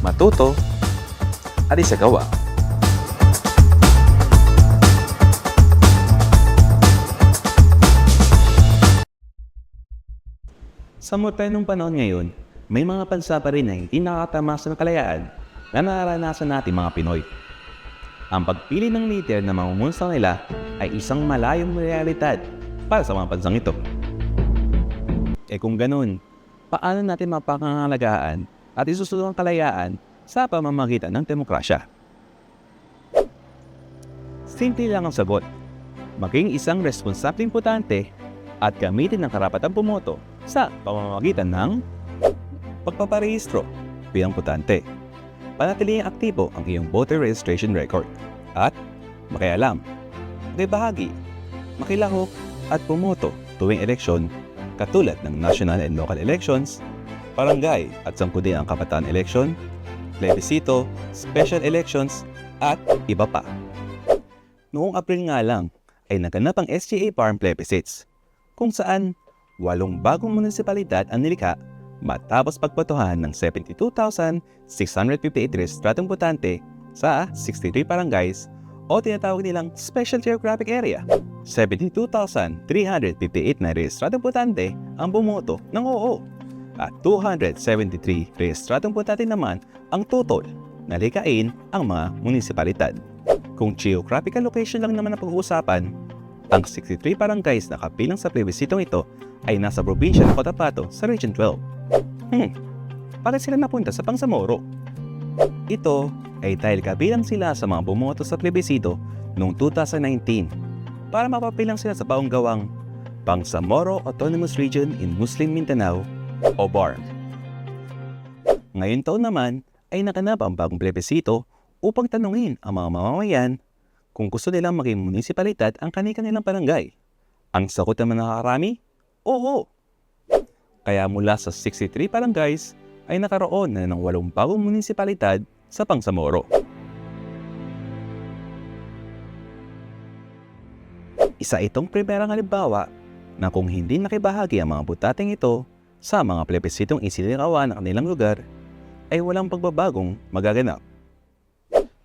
matuto, at isagawa. Sa modernong panahon ngayon, may mga bansa pa rin na hindi nakakatama sa kalayaan na nararanasan natin mga Pinoy. Ang pagpili ng leader na mamumunsang nila ay isang malayong realidad para sa mga bansang ito. Eh kung ganun, paano natin mapakangalagaan at isusunod ang kalayaan sa pamamagitan ng demokrasya? Simple lang ang sagot. Maging isang responsableng putante at gamitin ng karapatang pumoto sa pamamagitan ng pagpaparehistro bilang putante. Panatiling aktibo ang iyong voter registration record at makialam, makibahagi, makilahok at pumoto tuwing eleksyon katulad ng national and local elections, barangay at sangkudin ang kabataan election, plebisito, special elections at iba pa. Noong April nga lang ay naganap ang SGA Farm Plebiscites kung saan walong bagong munisipalidad ang nilikha matapos pagbotohan ng 72,658 rehistradong botante sa 63 barangays o tinatawag nilang Special Geographic Area. 72,358 na rehistradong botante ang bumoto ng oo at 273 rehistradong botante naman ang total na likain ang mga munisipalidad. Kung geographical location lang naman ang pag-uusapan, ang 63 barangays na kabilang sa plebisitong ito ay nasa probinsya ng Cotabato sa Region 12. Hmm, bakit sila napunta sa Pangsamoro? Ito ay dahil kabilang sila sa mga bumoto sa plebisito noong 2019 para mapapilang sila sa paunggawang Pangsamoro Autonomous Region in Muslim Mindanao o BARM. Ngayon taon naman ay nakanap ang bagong plebisito upang tanungin ang mga mamamayan kung gusto nilang maging munisipalidad ang kanilang barangay. Ang sagot naman nakakarami? Oo! Kaya mula sa 63 barangays ay nakaroon na ng walong bagong munisipalidad sa Pangsamoro. Isa itong primerang halimbawa na kung hindi nakibahagi ang mga butating ito sa mga plebisitong isinirawan ng kanilang lugar, ay walang pagbabagong magaganap.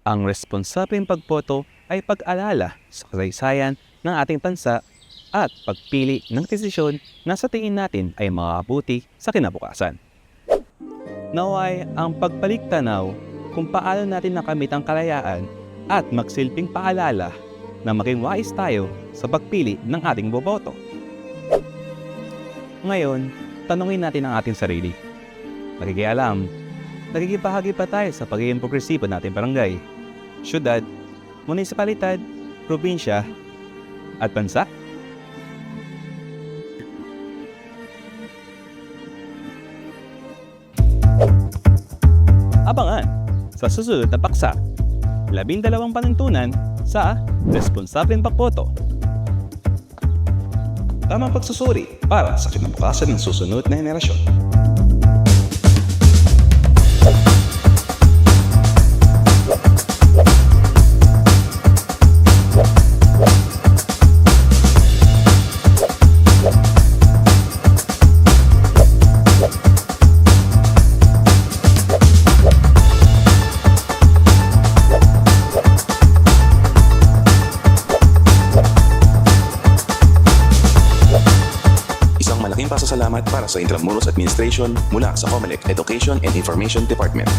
Ang responsableng pagboto ay pag-alala sa kasaysayan ng ating bansa at pagpili ng desisyon na sa tingin natin ay makakabuti sa kinabukasan. Naway ang pagbalik tanaw kung paano natin nakamit ang kalayaan at magsilbing paalala na maging wais tayo sa pagpili ng ating boboto. Ngayon, tanungin natin ang ating sarili. Nakikialam, nagigibahagi pa tayo sa pagiging progresibo nating barangay, syudad, munisipalidad, probinsya, at bansa? Abangan sa susunod na paksa. Labindalawang panuntunan sa Responsableng Pagboto. Tamang pagsusuri para sa kinabukasan ng susunod na henerasyon. Pasasalamat para sa Intramuros Administration mula sa COMELEC Education and Information Department.